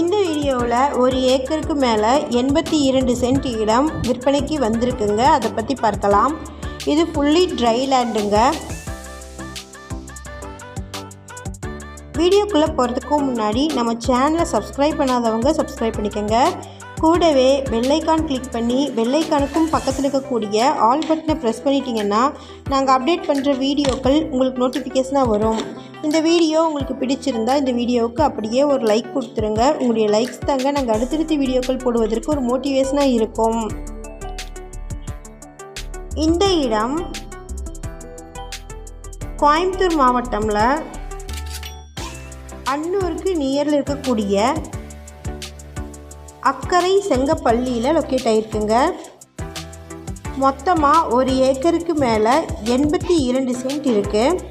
இந்த வீடியோவில் ஒரு ஏக்கருக்கு மேலே எண்பத்தி இரண்டு சென்ட் இடம் விற்பனைக்கு வந்திருக்குங்க. அதை பற்றி பார்க்கலாம். இது ஃபுல்லி ட்ரை லேண்டுங்க வீடியோக்குள்ளே போகிறதுக்கு முன்னாடி நம்ம சேனலை சப்ஸ்கிரைப் பண்ணாதவங்க சப்ஸ்கிரைப் பண்ணிக்கோங்க. கூடவே வெள்ளைக்கான் கிளிக் பண்ணி வெள்ளைக்கானுக்கும் பக்கத்தில் இருக்கக்கூடிய ஆல் பட்டனை ப்ரெஸ் பண்ணிட்டீங்கன்னா நாங்கள் அப்டேட் பண்ணுற வீடியோக்கள் உங்களுக்கு நோட்டிஃபிகேஷனாக வரும். இந்த வீடியோ உங்களுக்கு பிடிச்சிருந்தா இந்த வீடியோவுக்கு அப்படியே ஒரு லைக் கொடுத்துருங்க. உங்களுடைய லைக்ஸ் தாங்க நாங்கள் அடுத்தடுத்த வீடியோக்கள் போடுவதற்கு ஒரு மோட்டிவேஷனாக இருக்கும். இந்த இடம் கோயம்புத்தூர் மாவட்டமில் அன்னூருக்கு நியரில் இருக்கக்கூடிய அக்கரை செங்கப்பள்ளியில் லொக்கேட் ஆகிருக்குங்க மொத்தமாக ஒரு ஏக்கருக்கு மேலே எண்பத்தி இரண்டு சென்ட் இருக்குது